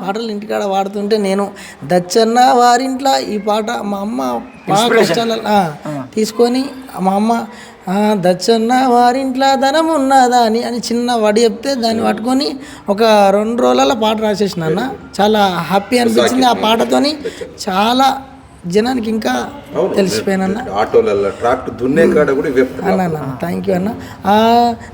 పాటలు ఇంటికాడ పాడుతుంటే నేను దచ్చన్న వారింట్లో ఈ పాట మా అమ్మ తీసుకొని మా అమ్మ దచ్చన్న వారింట్లో ధనం ఉన్నదా అని అని చిన్న వడి చెప్తే దాన్ని పట్టుకొని ఒక రెండు రోజులలో పాట రాసేసిన అన్న. చాలా హ్యాపీ అనిపించింది ఆ పాటతోని. చాలా జనానికి ఇంకా తెలిసిపోయానన్న. ఆటోలలో ట్రాక్టర్ దున్నే కాడ కూడా అన్న థ్యాంక్ యూ అన్న. ఆ,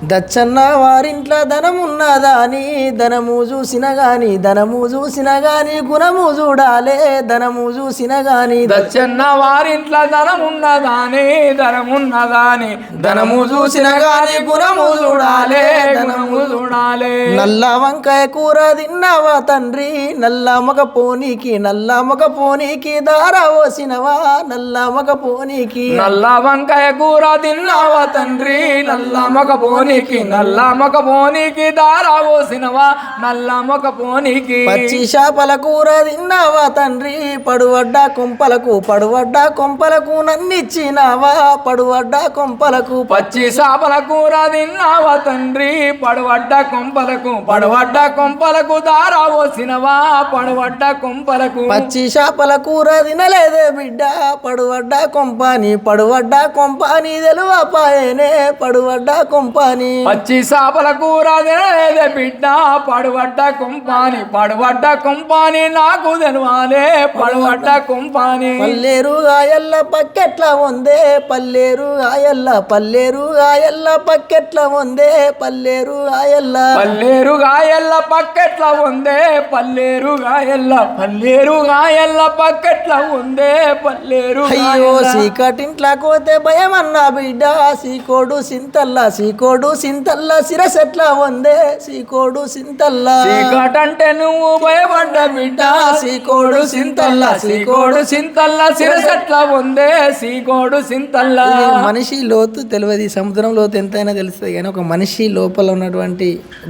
దచ్చన్న వారింట్లో ధనం ఉన్నదా అని ధనము చూసిన గాని ధనము చూసిన గాని గుణము చూడాలే. ధనము చూసిన గాని దచ్చన్న వారింట్లో ధనమున్నదాని ధనమున్నదాని ధనము చూసిన గాని గుణము చూడాలే గుణము చూడాలే. నల్ల వంకాయ కూర తిన్నావా తండ్రి? నల్ల మగ పోనీకి నల్ల మగ పోనీకి దారా ఓసినవా నల్ల మగ పోనీకి నల్ల వంకాయ కూర తిన్నావా తండ్రి? నల్ల మొక పోనీకి నల్ల మొక పోనీకి దారా పోసినవా? నల్ల మొక పోనీకి పచ్చి చేపల కూర తిన్నావా తండ్రి? పడువడ్డ కొంపలకు పడువడ్డ కొంపలకు నన్నిచ్చినావా? పడువడ్డ కొంపలకు పచ్చి చేపల కూర తిన్నావా తండ్రి? పడవడ్డ కొంపలకు పడవడ్డ కొంపలకు దారా పోసినవా? పడవడ్డ కొంపలకు. పచ్చి చేపల కూర తినలేదే బిడ్డ పడువడ్డ కొంపాని పడువడ్డ కొంపాని తెలువపాయనే పడువడ్డ కొంపాని. పచ్చి చేపల కూర తినలేదే బిడ్డ పడవడ్డ కొంపాని పడవడ్డ కొంపాని నాకు తెలవాలే పడవడ్డ కొంపాని. పల్లేరు గాయల్ల పక్కెట్ల ఉందే పల్లేరు గాయల్ల పల్లేరు గాయల్ల పక్కెట్ల ఉందే పల్లేరు గాయల్ల. పల్లేరు గాయల్ల పక్కెట్ల ఉందే పల్లేరు గాయల్ల పల్లేరు గాయల్ల పక్కెట్ల ఉందే పల్లేరు అయ్యో సీకటింట్లా కోతే భయమన్నా బిడ్డ సీకోడు సింతల్లా సీకోడు సింతల్లా సిరసెట్లా ఉందే సీకోడు సింతల్లా. చీకటంటే నువ్వు భయపడ్డ బిడ్డ సీకోడు సింతల్లా సీకోడు సింతల్లా సిరసెట్ల ఉందే సీకోడు సింతల్లా. మనిషి లోతు తెలియదు ఈ సముద్రం లోతు ఎంతైనా తెలుస్తుంది. కానీ ఒక మనిషి లోపల ఉన్నటువంటి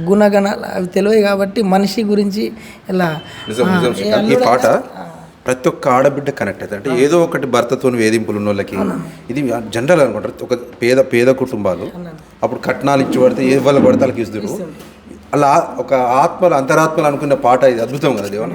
గుణగణాలు అవి తెలియదు కాబట్టి మనిషి గురించి ఇలా. ఈ పాట ప్రతి ఒక్క ఆడబిడ్డ కనెక్ట్ అవుతుంది అంటే ఏదో ఒకటి భర్తతో వేధింపులు ఉన్న వాళ్ళకి ఇది జనరల్ అనుకుంటారు. ఒక పేద పేద కుటుంబాలు అప్పుడు కట్నాలు ఇచ్చి పడితే ఏ వాళ్ళ పడితే వాళ్ళకి ఇస్తారు అలా ఒక ఆత్మలు అంతరాత్మలు అనుకున్న పాట ఇది అద్భుతం కదా దేవన్